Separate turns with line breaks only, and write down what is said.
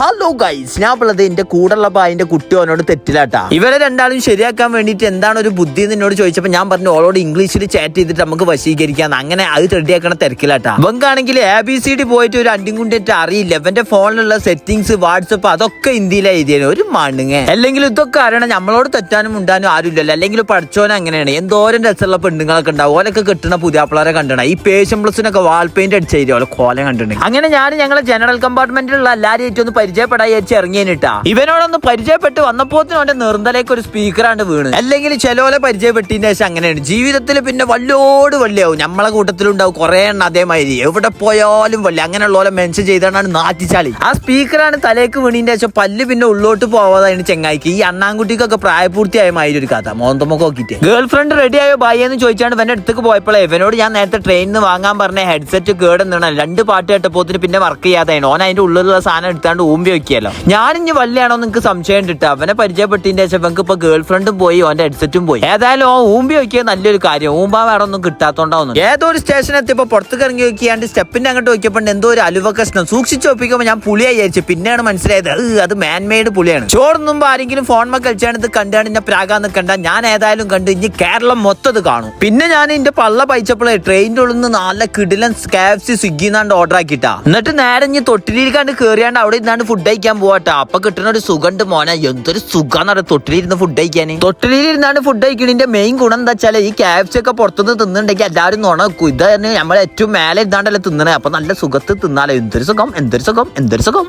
Hello guys ഞാൻ ഉള്ളത് എന്റെ കൂടെയുള്ള ബായിന്റെ കുട്ടി അവനോട് തെറ്റിലാട്ടാ. ഇവരെ രണ്ടാളും ശരിയാക്കാൻ വേണ്ടിയിട്ട് എന്താണ് ഒരു ബുദ്ധി എന്ന് എന്നോട് ചോദിച്ചപ്പോൾ ഞാൻ പറഞ്ഞു ഓളോട് ഇംഗ്ലീഷിൽ ചാറ്റ് ചെയ്തിട്ട് നമുക്ക് വശീകരിക്കാം അങ്ങനെ അത് റെഡിയാക്കണ തിരക്കിലാട്ടാ. ഇവങ്കാണെങ്കിൽ എ ബി സി ഡി പോയിട്ട് ഒരു അണ്ടിയും കുണ്ടിട്ട് അറിയില്ല. ഇവന്റെ ഫോണിലുള്ള സെറ്റിംഗ്സ് വാട്സപ്പ് അതൊക്കെ ഇന്ത്യയിലെ എഴുതിയാണ് ഒരു മണ്ണുങ്ങ. അല്ലെങ്കിൽ ഇതൊക്കെ അറിയണം നമ്മളോട് തെറ്റാനും ഉണ്ടാനും ആരുമില്ലല്ലോ. അല്ലെങ്കിൽ പഠിച്ചോനെ അങ്ങനെയാണ്. എന്തോരം രസമുള്ള പെണ്ണുങ്ങളൊക്കെ ഉണ്ടാവും. ഓലൊക്കെ കിട്ടുന്ന പുതിയ പിള്ളേരെ കണ്ടണം. ഈ പേഷ്യൻ പ്ലസിനൊക്കെ വാൾ പെയിന്റ് അടിച്ചു ഓലെ കോലം കണ്ടിട്ടുണ്ട് അങ്ങനെ ഞാൻ ഞങ്ങളെ ജനറൽ കമ്പാർട്ട്മെന്റിലുള്ള എല്ലാവരും ഒന്ന് പരിചയപ്പെടാൻ വെച്ച് ഇറങ്ങിയനിട്ടാ ഇവനോടൊന്ന് പരിചയപ്പെട്ട് വന്നപ്പോ അവന്റെ നിർന്തലേക്ക് ഒരു സ്പീക്കറാണ് വീണ്. അല്ലെങ്കിൽ ചെലോലെ പരിചയപ്പെട്ടതിന് ശേഷം അങ്ങനെയാണ്. ജീവിതത്തിൽ പിന്നെ വല്ലോട് വള്ളിയാവും നമ്മളെ കൂട്ടത്തിലുണ്ടാവും കുറെ എണ്ണം അതേമാതിരി. എവിടെ പോയാലും വള്ളി അങ്ങനെയുള്ള പോലെ മെൻഷൻ ചെയ്താണ് നാറ്റിച്ചാളി. ആ സ്പീക്കറാണ് തലേക്ക് വീണിന്റെ ശേഷം പല്ല് പിന്നെ ഉള്ളോട്ട് പോവാതാണ് ചെങ്ങായിക്ക്. ഈ അണ്ണാൻകുട്ടിക്കൊക്കെ പ്രായപൂർത്തിയായ മാതിരി ഒരു കഥ. മോന്തമൊക്കെ നോക്കിയിട്ട്. ഗേൾ ഫ്രണ്ട് റെഡി ആയോ? ബായി എന്ന് ചോദിച്ചാണ് ഇവന്റെ അടുത്തേക്ക് പോയപ്പോഴേ ഇവനോട് ഞാൻ നേരത്തെ ട്രെയിനിൽ നിന്ന് വാങ്ങാൻ പറഞ്ഞ ഹെഡ്സെറ്റ് കേടെന്നാണ്. രണ്ട് പാട്ട് കേട്ടപ്പോത്തിന് പിന്നെ വർക്ക് ചെയ്യാതെയാണ് ഓൻ അതിന്റെ ഉള്ളിലുള്ള സാധനം എടുത്താണ്ട് വെക്കിയല്ലോ ഞാൻ ഇനി വള്ളിയാണോ നിങ്ങൾക്ക് സംശയം ഇട്ടിട്ട് അവനെ പരിചയപ്പെട്ടതിന്റെ ശേഷം എനിക്ക് ഇപ്പൊ ഗേൾ ഫ്രണ്ടും പോയി അവന്റെ ഹെഡ്സെറ്റും പോയി. ഏതായാലും ഓ ഊമ്പി വെക്കിയ നല്ലൊരു കാര്യം. ഊമ്പാ വേറെ ഒന്നും കിട്ടാത്തോണ്ടാവുന്നു. ഏതോ ഒരു സ്റ്റേഷൻ എത്തിയപ്പോ പുറത്തേക്ക് ഇറങ്ങി വെക്കിയാണ്ട് സ്റ്റെപ്പിന്റെ അങ്ങോട്ട് നോക്കിയപ്പോൾ എന്തോ ഒരു അലുവ കഷ്ണം. സൂക്ഷിച്ച് ഒപ്പിക്കുമ്പോൾ ഞാൻ പുളിയായി വിചാരിച്ചു. പിന്നെയാണ് മനസ്സിലായത് "ഏ, അത് മാൻമെയ്ഡ് പുളിയാണ്. ചോറുന്നുമ്പോ ആരെങ്കിലും ഫോൺ കഴിച്ചാണ് ഇത് കണ്ടാണ് എന്നെ പ്രാകാൻ കണ്ട ഞാൻ ഏതായാലും കണ്ട് ഇനി കേരളം മൊത്തം കാണും. പിന്നെ ഞാൻ ഇന്റെ പള്ള പൈച്ചപ്പോഴേ ട്രെയിനിന്റെ ഉള്ളിൽ നിന്ന് നല്ല കിടിലൻ സ്കാബ്സി സ്വിഗ്ഗിന്നാണ്ട് ഓർഡർ ആക്കിട്ടാ എന്നിട്ട് നേരെ ഇനി തൊട്ടിലിരിക്കാണ്ട് കേറിയാണ്ട് അവിടെ ഇരുന്നാണ്ട് ഫുഡ് കഴിക്കാൻ പോവാട്ടെ. അപ്പൊ കിട്ടുന്ന ഒരു സുഖണ്ട് മോനെ. എന്തൊരു സുഖാന്ന് തൊട്ടിലിരുന്ന് ഫുഡ് കഴിക്കാൻ തൊട്ടിലിരുന്നാണ് ഫുഡ് കഴിക്കണിന്റെ മെയിൻ ഗുണം എന്താ വെച്ചാൽ ഈ ക്യാപ്സ് ഒക്കെ പുറത്തുനിന്ന് തിന്നുണ്ടെങ്കിൽ എല്ലാവരും നുണക്കും ഇത് തന്നെ നമ്മൾ ഏറ്റവും മേലെ ഇരുന്നാണ്ടല്ലേ തിന്നണേ. അപ്പൊ നല്ല സുഖത്ത് തിന്നാലോ. എന്തൊരു സുഖം? എന്തൊരു സുഖം? എന്തൊരു സുഖം?